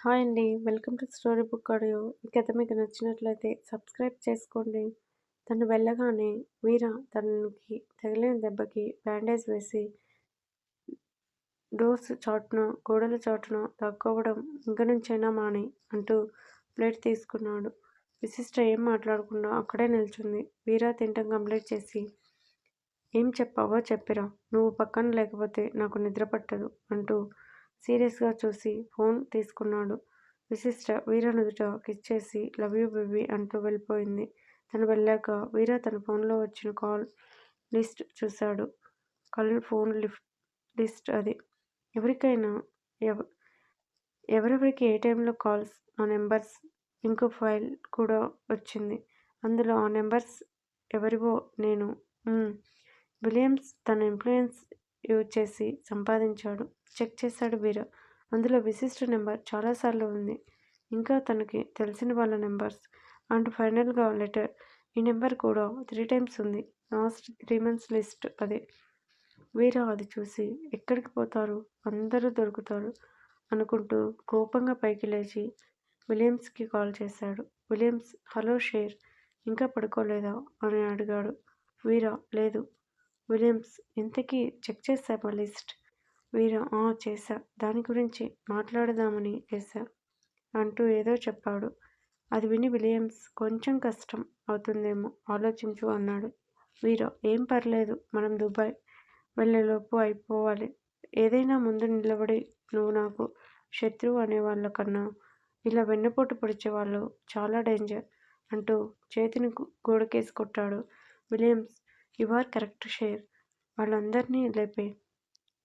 Hi అండి. Welcome to storybook audio. ఈ కథ మీకు నచ్చినట్లయితే సబ్స్క్రైబ్ చేసుకోండి. తను వెళ్ళగానే వీర తనకి తగిలిన దెబ్బకి బ్యాండేజ్ వేసి డోర్స్ చాటున గోడల చాటున దాక్కోవడం ఇంక నుంచైనా మాని అంటూ ప్లేట్ తీసుకున్నాడు. విశిష్ట ఏం మాట్లాడకుండా అక్కడే నిల్చుంది. వీర తింటం కంప్లీట్ చేసి ఏం చెప్పావో చెప్పిరా. నువ్వు పక్కన లేకపోతే నాకు నిద్ర పట్టదు అంటూ సీరియస్గా చూసి ఫోన్ తీసుకున్నాడు. విశిష్ట వీర నుదుట కిస్ చేసి లవ్ యూ బేబీ అంటూ వెళ్ళిపోయింది. తను వెళ్ళాక వీర తన ఫోన్లో వచ్చిన కాల్ లిస్ట్ చూశాడు. కల్ ఫోన్ లిఫ్ట్ లిస్ట్ అది. ఎవరికైనా ఎవ ఎవరెవరికి ఏ టైంలో కాల్స్ ఆ నెంబర్స్ ఇంకో ఫైల్ కూడా వచ్చింది. అందులో ఆ నెంబర్స్ ఎవరివో నేను విలియమ్స్ తన ఇన్ఫ్లుయెన్స్ యూజ్ చేసి సంపాదించాడు. చెక్ చేశాడు వీర. అందులో విశిష్ట నెంబర్ చాలాసార్లు ఉంది. ఇంకా తనకి తెలిసిన వాళ్ళ నెంబర్స్. అండ్ ఫైనల్గా లెటర్. ఈ నెంబర్ కూడా త్రీ టైమ్స్ ఉంది. లాస్ట్ త్రీ మంత్స్ లిస్ట్ అదే. వీరా అది చూసి ఎక్కడికి పోతారు? అందరూ దొరుకుతారు అనుకుంటూ కోపంగా పైకి లేచి విలియమ్స్కి కాల్ చేశాడు. విలియమ్స్ హలో షేర్ ఇంకా పడుకోలేదా? అని అడిగాడు. వీరా లేదు. విలియమ్స్ ఇంతకీ చెక్ చేశామా లిస్ట్? వీరు ఆ చేశా. దాని గురించి మాట్లాడదామని చేశా. అంటూ ఏదో చెప్పాడు. అది విని విలియమ్స్ కొంచెం కష్టం అవుతుందేమో ఆలోచించు అన్నాడు. వీరో ఏం పర్లేదు. మనం దుబాయ్ వెళ్ళేలోపు అయిపోవాలి. ఏదైనా ముందు నిలబడి నువ్వు నాకు శత్రువు అనే వాళ్ళ కన్నా ఇలా వెన్నపోటు పొడిచే వాళ్ళు చాలా డేంజర్ అంటూ చేతిని గోడకేసి కొట్టాడు. Williams you are correct Sher. వాళ్ళందరినీ లేపే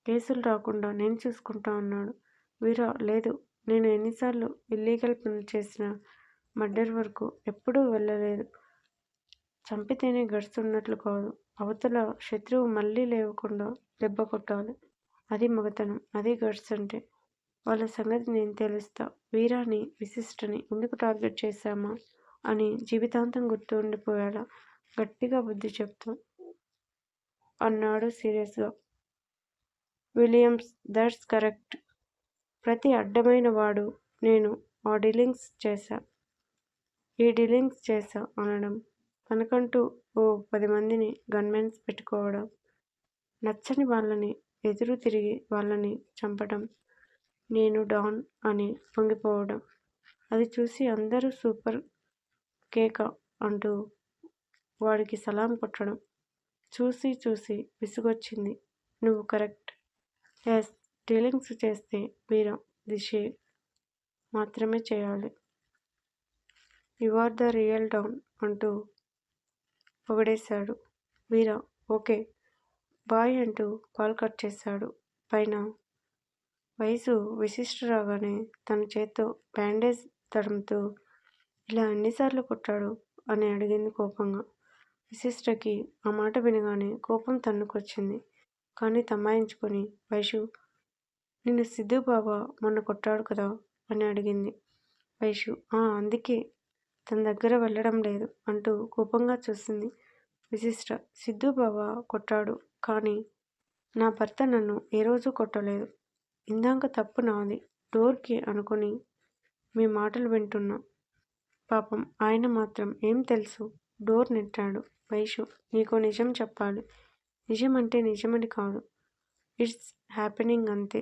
కేసులు రాకుండా నేను చూసుకుంటా అన్నాడు వీరా లేదు నేను ఎన్నిసార్లు ఇల్లీగల్ పనులు చేసిన మర్డర్ వరకు ఎప్పుడూ వెళ్ళలేదు. చంపితేనే గడుస్తున్నట్లు కాదు. అవతల శత్రువు మళ్ళీ లేవకుండా దెబ్బ కొట్టాలి. అది మగతనం అది గడ్స్ అంటే వాళ్ళ సంగతి నేను తెలుస్తా. వీరాని విశిష్టని ఎందుకు టార్గెట్ చేశామా అని జీవితాంతం గుర్తు ఉండిపోయేలా గట్టిగా బుద్ధి చెప్తా అన్నాడు సీరియస్గా. విలియమ్స్ దట్స్ కరెక్ట్ ప్రతి అడ్డమైన వాడు నేను ఆ డీలింగ్స్ చేశా. ఈ డీలింగ్స్ చేశా అనడం తనకంటూ ఓ పది మందిని గన్మెన్స్ పెట్టుకోవడం నచ్చని వాళ్ళని ఎదురు తిరిగి వాళ్ళని చంపడం నేను డాన్ అని పొంగిపోవడం. అది చూసి అందరూ సూపర్ కేక అంటూ వాడికి సలాం కొట్టడం. చూసి చూసి విసుగొచ్చింది. నువ్వు కరెక్ట్ ఎస్ డీలింగ్స్ చేస్తే వీరం దిశే మాత్రమే చేయాలి. You are the real don అంటూ పొగడేశాడు వీర. ఓకే బాయ్ అంటూ కాల్ కట్ చేశాడు. పైన వయసు విశిష్ట రాగానే తన చేత్తో బ్యాండేజ్ తడంతో ఇలా ఎన్నిసార్లు కొట్టాడు అని అడిగింది కోపంగా. విశిష్టకి ఆ మాట వినగానే కోపం తన్నుకొచ్చింది. కానీ తమాయించుకొని వైషు నిన్ను సిద్ధు బాబా మొన్న కొట్టాడు కదా అని అడిగింది. వైషు ఆ అందుకే. తన దగ్గర వెళ్ళడం లేదు అంటూ కోపంగా చూసింది విశిష్ట. సిద్ధు బాబా కొట్టాడు కానీ నా భర్త నన్ను ఏ రోజు కొట్టలేదు. ఇందాక తప్పు నాది. డోర్కి అనుకుని మీ మాటలు వింటున్నా. పాపం ఆయన మాత్రం ఏం తెలుసు? డోర్ నెట్టాడు. వైషు నీకు నిజం చెప్పాలి. నిజం అంటే నిజమని కాదు. ఇట్స్ హ్యాపెనింగ్ అంతే.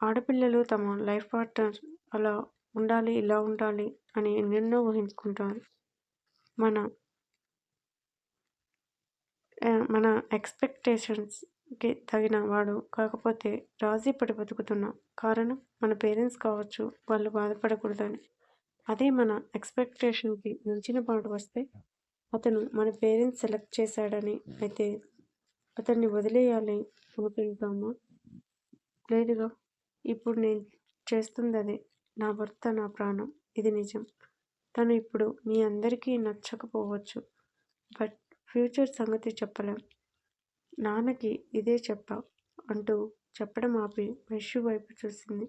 ఆడపిల్లలు తమ లైఫ్ పార్ట్నర్ అలా ఉండాలి ఇలా ఉండాలి అని ఎన్నెన్నో ఊహించుకుంటారు. మన మన ఎక్స్పెక్టేషన్స్కి తగిన వాడు కాకపోతే రాజీ పడి బతుకుతున్నాం కారణం మన పేరెంట్స్ కావచ్చు వాళ్ళు బాధపడకూడదని. అదే మన ఎక్స్పెక్టేషన్కి మించిన పాటు వస్తే అతను మన పేరెంట్స్ సెలెక్ట్ చేశాడని అయితే అతన్ని వదిలేయాలి. అనుకుంటామా లేదుగా. ఇప్పుడు నేను చేస్తుంది అదే నా భర్త నా ప్రాణం. ఇది నిజం. తను ఇప్పుడు మీ అందరికీ నచ్చకపోవచ్చు. బట్ ఫ్యూచర్ సంగతి చెప్పలేం. నాన్నకి ఇదే చెప్పా అంటూ చెప్పడం ఆపి వైశ్యు వైపు చూసింది.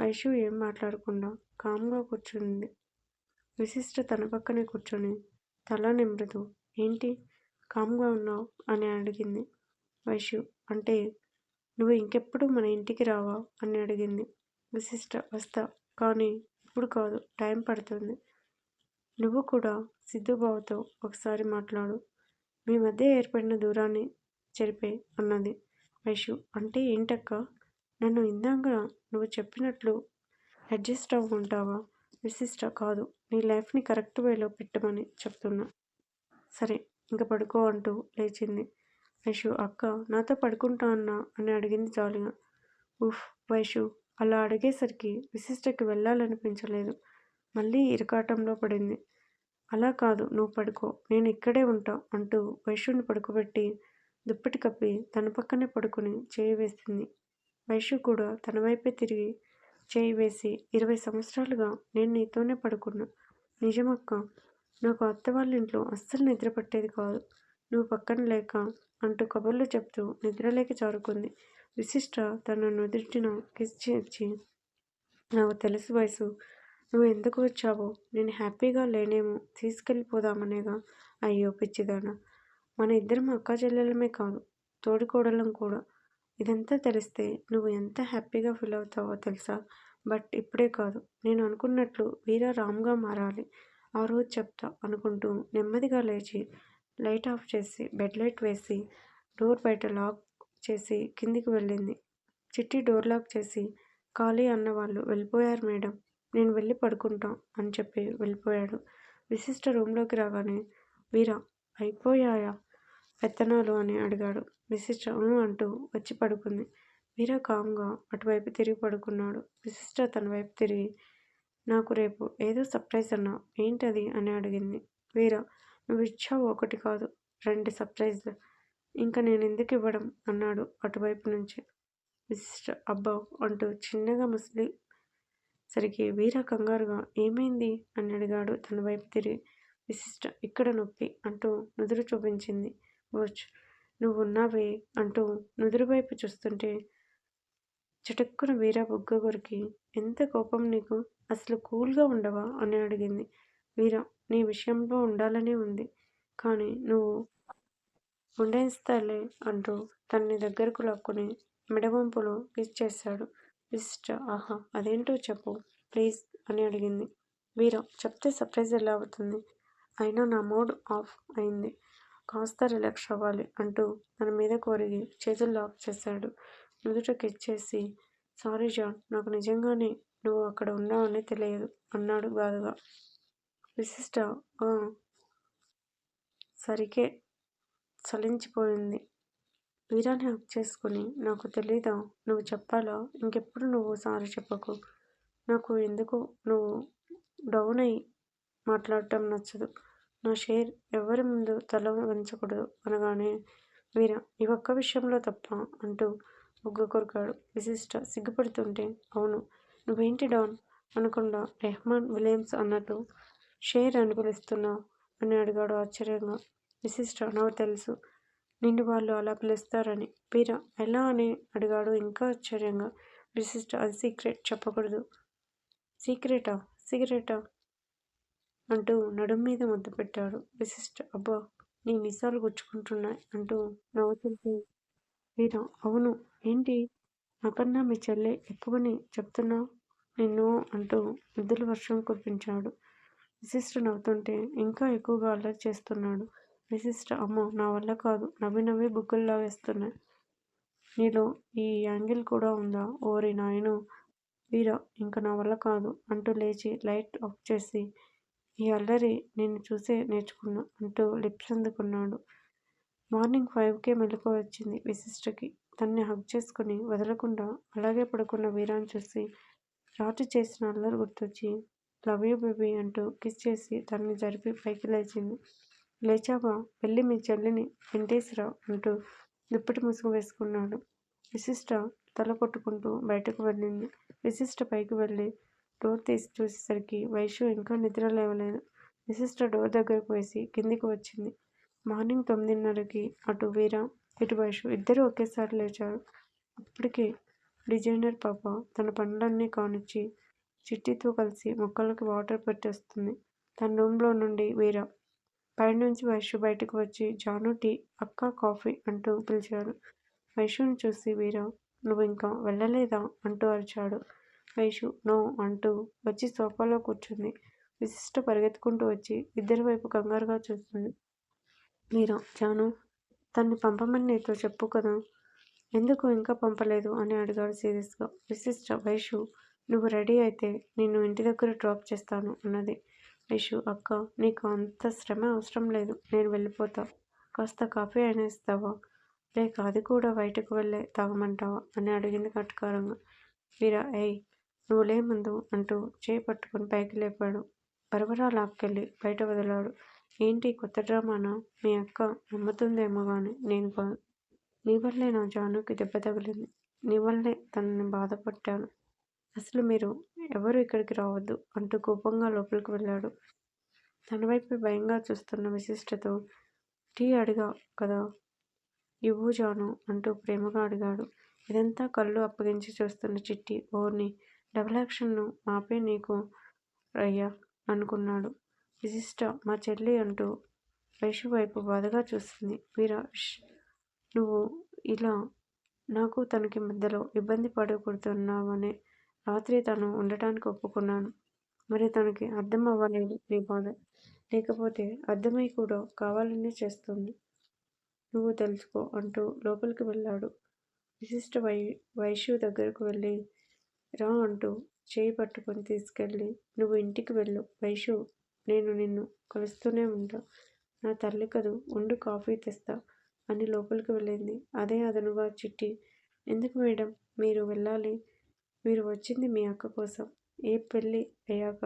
వైశ్యు ఏం మాట్లాడకుండా కామ్గా కూర్చుంది. విశిష్ట తన పక్కనే కూర్చొని తల నిమ్రదు ఏంటి? కామ్గా ఉన్నావు? అని అడిగింది. వైశ్యు అంటే నువ్వు ఇంకెప్పుడు మన ఇంటికి రావా? అని అడిగింది. విశిష్ట వస్తా. కానీ ఇప్పుడు కాదు టైం పడుతుంది. నువ్వు కూడా సిద్ధుబాబుతో ఒకసారి మాట్లాడు. మీ మధ్య ఏర్పడిన దూరాన్ని చెరిపే అన్నది. వైషు అంటే ఏంటక్క? నన్ను ఇందాక నువ్వు చెప్పినట్లు అడ్జస్ట్ అవ్వకుంటావా విశిష్ట కాదు. నీ లైఫ్ని కరెక్ట్ వేలో పెట్టమని చెప్తున్నా. సరే ఇంక పడుకో అంటూ లేచింది. వైషు అక్క నాతో పడుకుంటా అన్నా అని అడిగింది జాలిగా. ఉఫ్ వైషు అలా అడిగేసరికి విశిష్టకి వెళ్ళాలనిపించలేదు. మళ్ళీ ఇరకాటంలో పడింది. అలా కాదు నువ్వు పడుకో నేను ఇక్కడే ఉంటా అంటూ వైశ్యుని పడుకోబెట్టి దుప్పటి కప్పి తన పక్కనే పడుకుని చేయి వేసింది. వైశ్యు కూడా తన వైపే తిరిగి చేయి వేసి ఇరవై సంవత్సరాలుగా నేను నీతోనే పడుకున్నా. నిజమక్క నాకు అత్త వాళ్ళ ఇంట్లో అస్సలు నిద్ర పట్టేది కాదు. నువ్వు పక్కన లేక అంటూ కబుర్లు చెప్తూ నిద్రలేక చారుకుంది విశిష్ట తన నుదుటిన కిస్ చేర్చి నాకు తెలుసు వయసు. నువ్వు ఎందుకు వచ్చావో? నేను హ్యాపీగా లేనేమో. తీసుకెళ్ళిపోదామనేగా. అయ్యో పిచ్చిదానా. మన ఇద్దరం అక్క చెల్లెలమే కాదు. తోడికోడలం కూడా. ఇదంతా తెలిస్తే నువ్వు ఎంత హ్యాపీగా ఫీల్ అవుతావో తెలుసా? బట్ ఇప్పుడే కాదు. నేను అనుకున్నట్లు వీరా రామ్గా మారాలి. ఆ రోజు చెప్తా అనుకుంటూ నెమ్మదిగా లేచి లైట్ ఆఫ్ చేసి బెడ్ లైట్ వేసి డోర్ బయట లాక్ చేసి కిందికి వెళ్ళింది. చిట్టి డోర్ లాక్ చేసి ఖాళీ అన్న వాళ్ళు వెళ్ళిపోయారు మేడం. నేను వెళ్ళి పడుకుంటాం అని చెప్పి వెళ్ళిపోయాడు. విశిష్ట రూమ్లోకి రాగానే వీరా అయిపోయాయా? పెత్తనాలు అని అడిగాడు. విశిష్ట అంటూ వచ్చి పడుకుంది. వీరా కామ్గా అటువైపు తిరిగి పడుకున్నాడు. విశిష్ట తన వైపు తిరిగి నాకు రేపు ఏదో సర్ప్రైజ్ అన్నా ఏంటది? అని అడిగింది. వీరా నువ్వు ఇచ్చావు ఒకటి కాదు రెండు సర్ప్రైజ్లు. ఇంకా నేను ఎందుకు ఇవ్వడం? అన్నాడు అటువైపు నుంచి. విశిష్ట అబ్బా అంటూ చిన్నగా ముసలి సరికి వీర కంగారుగా ఏమైంది? అని అడిగాడు తన వైపు తిరిగి. విశిష్ట ఇక్కడ నొప్పి అంటూ నుదురు చూపించింది. వచ్ నువ్వు ఉన్నావే అంటూ నుదురు వైపు చూస్తుంటే చటుక్కున వీర బుగ్గ కొరికి ఎంత కోపం నీకు? అసలు కూల్గా ఉండవా? అని అడిగింది. వీరా నీ విషయంలో ఉండాలనే ఉంది. కానీ నువ్వు ఉండేస్తాలే అంటూ తన్ని దగ్గరకు లాక్కుని మెడవంపులో కిస్ చేశాడు విశిష్ట ఆహా అదేంటో చెప్పు ప్లీజ్ అని అడిగింది. వీరా చెప్తే సర్ప్రైజ్ ఎలా అవుతుంది? అయినా నా మూడ్ ఆఫ్ అయింది. కాస్త రిలాక్స్ అవ్వాలి అంటూ తన మీద కోరిగి చేతులు లాక్ చేశాడు. నుదుట కిచ్చేసి సారీ జాన్ నాకు నిజంగానే నువ్వు అక్కడ ఉన్నావని తెలియదు. అన్నాడు బాధగా. విశిష్ట. సరికే చలించిపోయింది. వీరాన్ని హక్ చేసుకుని నాకు తెలీదా? నువ్వు చెప్పాలా? ఇంకెప్పుడు నువ్వు సారీ చెప్పకు. నాకు ఎందుకు? నువ్వు డౌన్ అయి మాట్లాడటం నచ్చదు. నా షేర్ ఎవరి ముందు తల వంచకూడదు అనగానే వీర ఈ ఒక్క విషయంలో తప్ప అంటూ బుగ్గ కొరికాడు. విశిష్ట సిగ్గుపడుతుంటే అవును నువ్వేంటి డౌన్? అనకుండా రెహమాన్ విలియమ్స్ అన్నట్టు షేర్ అని పిలుస్తున్నావు అని అడిగాడు ఆశ్చర్యంగా. విశిష్ట నాకు తెలుసు. నిన్ను వాళ్ళు అలా పిలుస్తారని. పీరా ఎలా అని అడిగాడు ఇంకా ఆశ్చర్యంగా. విశిష్ట అది సీక్రెట్ చెప్పకూడదు. సీక్రెటా? సిగరెటా అంటూ నడుం మీద ముద్దు పెట్టాడు. విశిష్ట అబ్బా నీ మిసాలు గుచ్చుకుంటున్నాయి అంటూ నవ్వుతుంటే వీరా అవును. ఏంటి? నాకన్నా మీ చెల్లె ఎక్కువని చెప్తున్నావు నిన్ను అంటూ ముద్దుల వర్షం కురిపించాడు. విశిష్ట నవ్వుతుంటే ఇంకా ఎక్కువగా అల్లరి చేస్తున్నాడు. విశిష్ట అమ్మో నా వల్ల కాదు. నవ్వి నవ్వి బుగ్గుల్లా వేస్తున్నాయి నీలో ఈ యాంగిల్ కూడా ఉందా? ఓరి నాయను వీర ఇంక నా వల్ల కాదు అంటూ లేచి లైట్ ఆఫ్ చేసి ఈ అల్లరి నేను చూసే నేర్చుకున్నా అంటూ లిప్స్ అందుకున్నాడు. మార్నింగ్ ఫైవ్కే మెలకు వచ్చింది విశిష్టకి తన్ని హగ్ చేసుకుని వదలకుండా అలాగే పడుకున్న వీరాన్ని చూసి రాజు చేసిన అల్లరి గుర్తొచ్చి లవ్ యూ బేబీ అంటూ కిస్ చేసి తనని జరిపి పైకి లేచింది. లేచావా? వెళ్ళి మీ చెల్లిని వెంటేసిరా అంటూ దుప్పటి ముసుగు వేసుకున్నాడు. విశిష్ట తల కొట్టుకుంటూ బయటకు వెళ్ళింది. విశిష్ట పైకి వెళ్ళి డోర్ తీసి చూసేసరికి వైషు ఇంకా నిద్ర లేవలేదు. విశిష్ట డోర్ దగ్గరకు వేసి కిందికి వచ్చింది. మార్నింగ్ తొమ్మిదిన్నరకి అటు వీర ఇటు వైషు ఇద్దరు ఒకేసారి లేచారు. అప్పటికే డిజైనర్ పాప తన పనులన్నీ కానిచ్చి చిట్టితో కలిసి మొక్కలకి వాటర్ పెట్టేస్తుంది. తన రూమ్లో నుండి వీర పైనుంచి వైషు బయటకు వచ్చి జాను టీ అక్క కాఫీ అంటూ పిలిచాడు. వైషుని చూసి వీర నువ్వు ఇంకా వెళ్ళలేదా? అంటూ అరిచాడు. వైషు నో అంటూ వచ్చి సోఫాలో కూర్చుంది. విశిష్ట పరిగెత్తుకుంటూ వచ్చి ఇద్దరి వైపు కంగారుగా చూస్తుంది. మీరా జాను తన్ని పంపమని నీతో చెప్పు కదా. ఎందుకు ఇంకా పంపలేదు? అని అడిగాడు సీరియస్గా. విశిష్ట వైషు నువ్వు రెడీ అయితే నిన్ను ఇంటి దగ్గర డ్రాప్ చేస్తాను అన్నది. వైషు అక్క నీకు అంత శ్రమ అవసరం లేదు నేను వెళ్ళిపోతా. కాస్త కాఫీ అయినా ఇస్తావా? లేక అది కూడా బయటకు వెళ్ళే తాగమంటావా? అని అడిగింది కట్టుకారంగా వీరా ఏయ్ నువ్వు లేముందు అంటూ చేయి పట్టుకొని పైకి లేపాడు. బరబరా లాక్కెళ్ళి బయట వదిలాడు. ఏంటి కొత్త డ్రామానా? మీ అక్క నమ్ముతుందేమో కానీ నేను నీ వల్లే నా జానుకి దెబ్బ తగిలింది. నీ వల్లే తనని బాధపట్టాను. అసలు మీరు ఎవరు ఇక్కడికి రావద్దు అంటూ కోపంగా లోపలికి వెళ్ళాడు. తన వైపు భయంగా చూస్తున్న విశిష్టతో టీ అడిగా కదా? ఇవ్వు జాను అంటూ ప్రేమగా అడిగాడు. ఇదంతా కళ్ళు అప్పగించి చూస్తున్న చిట్టి ఓర్ని డబుల్ యాక్షన్ను మాపే నీకు రయ్యా అనుకున్నాడు. విశిష్ట మా చెల్లి అంటూ వైషు వైపు బాధగా చూస్తుంది. వీరా నువ్వు ఇలా నాకు తనకి మధ్యలో ఇబ్బంది పడకూడుతున్నావనే రాత్రి తను ఉండటానికి ఒప్పుకున్నాను. మరి తనకి అర్థం అవ్వలేదు నీ బాధ. లేకపోతే అర్థమై కూడా కావాలనే చేస్తుంది. నువ్వు తెలుసుకో అంటూ లోపలికి వెళ్ళాడు. విశిష్ట వై వైశ్యు దగ్గరకు వెళ్ళి రా అంటూ చేయి పట్టుకొని తీసుకెళ్ళి నువ్వు ఇంటికి వెళ్ళు. వైశ్యు నేను నిన్ను కలుస్తూనే ఉంటా. నా తల్లి కదూ ఉండు కాఫీ తెస్తా. అని లోపలికి వెళ్ళింది. అదే అదనుగా చిట్టి. ఎందుకు మేడం? మీరు వెళ్ళాలి. మీరు వచ్చింది మీ అక్క కోసం. ఏ పెళ్ళి అయ్యాక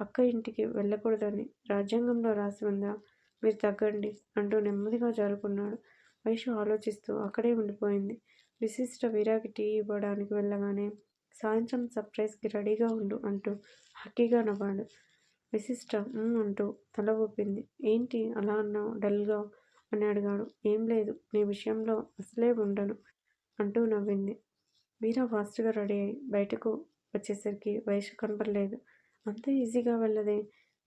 అక్క ఇంటికి వెళ్ళకూడదని రాజ్యాంగంలో రాసి ఉందా? మీరు తగ్గండి అంటూ నెమ్మదిగా జారుకున్నాడు. వైషు ఆలోచిస్తూ అక్కడే ఉండిపోయింది. విశిష్ట వీరాకి టీ ఇవ్వడానికి వెళ్ళగానే సాయంత్రం సర్ప్రైజ్కి రెడీగా ఉండు అంటూ హక్కీగా నవ్వాడు. విశిష్ట అంటూ తల ఊపింది. ఏంటి అలా అన్నావు? డల్గా అని అడిగాడు. ఏం లేదు నీ విషయంలో అసలే ఉండను అంటూ నవ్వింది. మీరా ఫాస్ట్గా రెడీ అయ్యి బయటకు వచ్చేసరికి వయసు కనపడలేదు. అంత ఈజీగా వెళ్ళదే.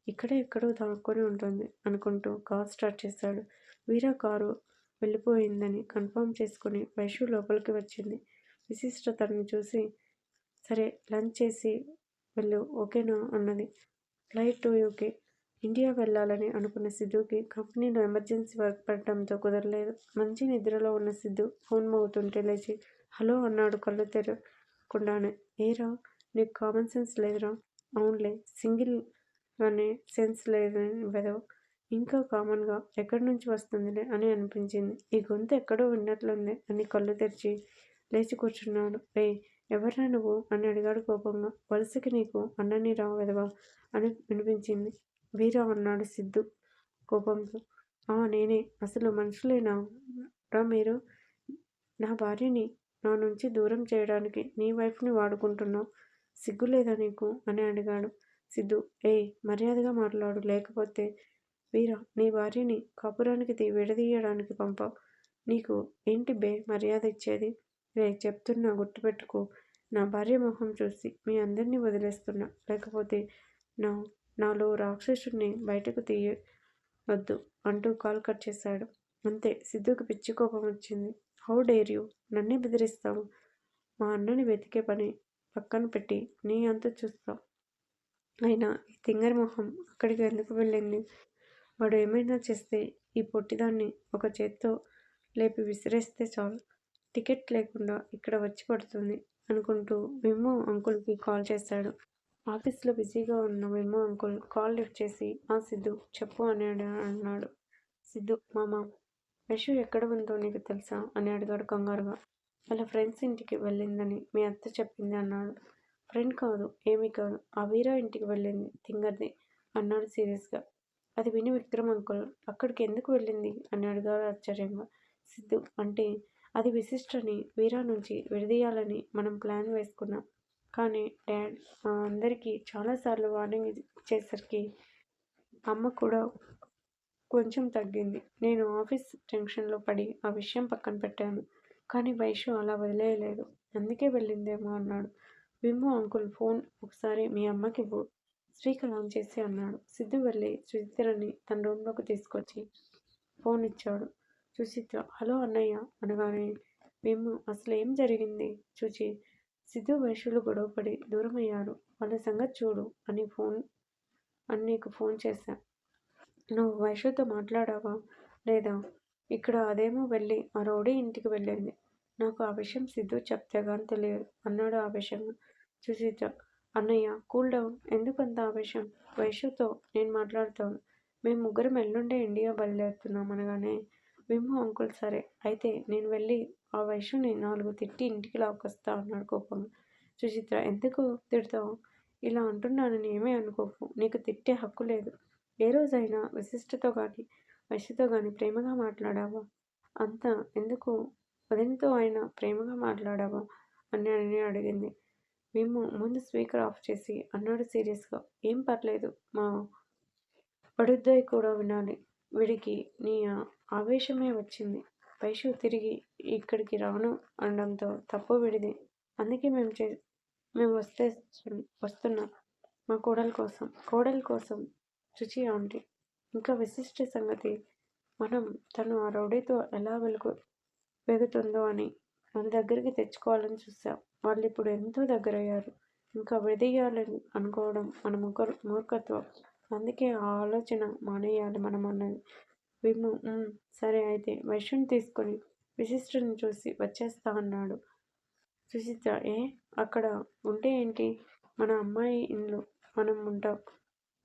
ఇక్కడే ఎక్కడో దాక్కొని ఉంటుంది అనుకుంటూ కార్ స్టార్ట్ చేశాడు. వీరా కారు వెళ్ళిపోయిందని కన్ఫర్మ్ చేసుకుని వైషు లోపలికి వచ్చింది. విశిష్ట తనని చూసి సరే లంచ్ చేసి వెళ్ళు ఓకేనా? అన్నది. ఫ్లైట్ టు యూకే ఇండియా వెళ్ళాలని అనుకున్న సిద్ధుకి కంపెనీలో ఎమర్జెన్సీ వర్క్ పడటంతో కుదరలేదు. మంచి నిద్రలో ఉన్న సిద్ధు ఫోన్ మోగుతుంటే లేచి హలో అన్నాడు కళ్ళు తెరకుండానే ఏరా నీకు కామన్ సెన్స్ లేదురా? అవునులే సింగిల్ అనే సెన్స్ లేదని వెదవు. ఇంకా కామన్గా ఎక్కడి నుంచి వస్తుందిలే అని అనిపించింది. ఈ గొంతు ఎక్కడో విన్నట్లుంది అని కళ్ళు తెరిచి లేచి కూర్చున్నాడు. రే ఎవర్రా నువ్వు? అని అడిగాడు కోపంగా. వలసకి నీకు అన్నని రా వెదవా? అని వినిపించింది. వీరా అన్నాడు సిద్ధు కోపంతో. ఆ నేనే. అసలు మనుషులేనా? రా మీరు. నా భార్యని నా నుంచి దూరం చేయడానికి నీ వైఫ్ని వాడుకుంటున్నావు. సిగ్గులేదా నీకు? అని అడిగాడు సిద్ధు. ఏ మర్యాదగా మాట్లాడు. లేకపోతే వీరా నీ భార్యని కాపురానికి తీ విడదీయడానికి పంప నీకు ఏంటి బే మర్యాద ఇచ్చేది? రే చెప్తున్నా గుర్తుపెట్టుకో. నా భార్య మొహం చూసి మీ అందరినీ వదిలేస్తున్నా. లేకపోతే నా నాలో రాక్షసుడిని బయటకు తీయవద్దు అంటూ కాల్ కట్ చేశాడు. అంతే సిద్ధుకి పిచ్చి కోపం వచ్చింది. How dare you? నన్నే బెదిరిస్తావు. మా అన్నని వెతికే పని పక్కన పెట్టి నీ అంత చూస్తావు. అయినా ఈ తింగరి మొహం అక్కడికి ఎందుకు వెళ్ళింది? వాడు ఏమైనా చేస్తే ఈ పొట్టిదాన్ని ఒక చేత్తో లేపి విసిరేస్తే చాలు. టికెట్ లేకుండా ఇక్కడ వచ్చి పడుతుంది అనుకుంటూ విమ్మో అంకుల్కి కాల్ చేశాడు. ఆఫీస్లో బిజీగా ఉన్న అంకుల్ కాల్ లిఫ్ట్ చేసి ఆ సిద్ధు చెప్పు అని అన్నాడు. సిద్ధు మామ యశు ఎక్కడ ఉందో నీకు తెలుసా? అని అడిగాడు కంగారుగా. వాళ్ళ ఫ్రెండ్స్ ఇంటికి వెళ్ళిందని మీ అత్త చెప్పింది అన్నాడు. ఫ్రెండ్ కాదు ఏమీ కాదు ఆ వీరా ఇంటికి వెళ్ళింది తింగర్ది అన్నాడు సీరియస్గా. అది విని విక్రమ్ అంకుల్ అక్కడికి ఎందుకు వెళ్ళింది? అని అడిగాడు ఆశ్చర్యంగా. సిద్ధు అంటే అది విశిష్టని వీరా నుంచి విడదీయాలని మనం ప్లాన్ వేసుకున్నాం. కానీ డాడ్ మా అందరికీ చాలాసార్లు వార్నింగ్ ఇచ్చేసరికి అమ్మ కూడా కొంచెం తగ్గింది. నేను ఆఫీస్ టెన్షన్లో పడి ఆ విషయం పక్కన పెట్టాను. కానీ వైషు అలా వదిలేయలేదు. అందుకే వెళ్ళిందేమో అన్నాడు. విమ్ము అంకుల్ ఫోన్ ఒకసారి మీ అమ్మకి ఇవ్వు. స్పీకర్ ఆన్ చేసి అన్నాడు. సిద్ధు వెళ్ళి సుచిత్రని తన రూమ్లోకి తీసుకొచ్చి ఫోన్ ఇచ్చాడు. సుచిత్ర హలో అన్నయ్య అనగానే విమ్ము అసలు ఏం జరిగింది? చూచి సిద్ధు వైశ్యులు గొడవపడి దూరమయ్యారు వాళ్ళ సంగతి చూడు అని ఫోన్ అని నీకు ఫోన్ చేశా. నువ్వు వైశ్యుతో మాట్లాడావా? లేదా? ఇక్కడ అదేమో వెళ్ళి ఆ రౌడీ ఇంటికి వెళ్ళింది. నాకు ఆ విషయం సిద్ధు చెప్తే కానీ తెలియదు. అన్నాడు ఆవేశంగా సుచిత అన్నయ్య కూల్ డౌన్. ఎందుకంత ఆవేశం వైశ్యుతో నేను మాట్లాడుతాను. మేము ముగ్గురం ఎల్లుండే ఇండియా బయలుదేరుతున్నాం అనగానే విమ్ము అంకుల్ సరే. అయితే నేను వెళ్ళి ఆ వైశ్యుని నాలుగు తిట్టి ఇంటికి లాక్కొస్తా అన్నాడు కోపంగా. సుచిత్ర ఎందుకు తిడతావు? ఇలా అంటున్నానని ఏమీ అనుకోకు. నీకు తిట్టే హక్కు లేదు. ఏ రోజైనా విశిష్టతో కానీ వైశ్యతో కానీ ప్రేమగా మాట్లాడావా? అంత ఎందుకు? వదినతో ఆయన ప్రేమగా మాట్లాడావా? అని అని అడిగింది. మేము ముందు స్పీకర్ ఆఫ్ చేసి అన్నాడు సీరియస్గా. ఏం పర్లేదు మా పడుద్దాయి కూడా వినాలి. వీడికి నీ ఆవేశమే వచ్చింది. వైషు తిరిగి ఇక్కడికి రాను అనడంతో తప్పు విడిది. అందుకే మేము చే మేము వస్తే వస్తున్నాం మా కోడల కోసం. కోడల కోసం రుచి ఆంటీ. ఇంకా విశిష్ట సంగతి మనం తను ఆ రౌడీతో ఎలా వెలుగు వెగుతుందో అని మన దగ్గరికి తెచ్చుకోవాలని చూసాం. వాళ్ళు ఇప్పుడు ఎంతో దగ్గరయ్యారు. ఇంకా విడదీయాలని అనుకోవడం మన ముగ్గురు మూర్ఖత్వం. అందుకే ఆ ఆలోచన మానేయాలి మనం అన్నది భీము సరే అయితే వైశ్యుని తీసుకొని విశిష్టుని చూసి వచ్చేస్తా అన్నాడు. సుచిత్ర ఏ? అక్కడ ఉంటే ఏంటి? మన అమ్మాయి ఇండ్లు మనం ఉంటాం.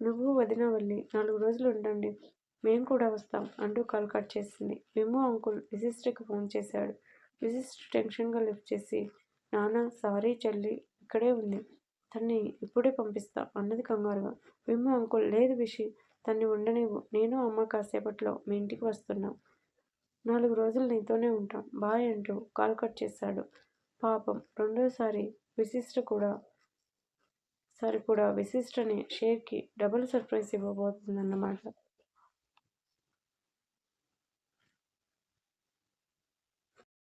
నువ్వు వదిన వెళ్ళి నాలుగు రోజులు ఉండండి. మేము కూడా వస్తాం అంటూ కాల్ కట్ చేసింది. విమో అంకుల్ విశిష్టికి ఫోన్ చేశాడు. విశిష్ట టెన్షన్గా లిఫ్ట్ చేసి నాన్న సారీ చెల్లి ఇక్కడే ఉంది. తన్ని ఇప్పుడే పంపిస్తా అన్నది కంగారుగా. విమ్ము అంకుల్ లేదు విషి తన్ని ఉండనివ్వు. నేను అమ్మ కాసేపట్లో మీ ఇంటికి వస్తున్నాం. నాలుగు రోజులు నీతోనే ఉంటాం. బాయ్ అంటూ కాల్ కట్ చేశాడు. పాపం రెండోసారి విశిష్ట కూడా సరి కూడా విశిష్టని షేర్కి డబుల్ సర్ప్రైజ్ ఇవ్వబోతుందన్నమాట.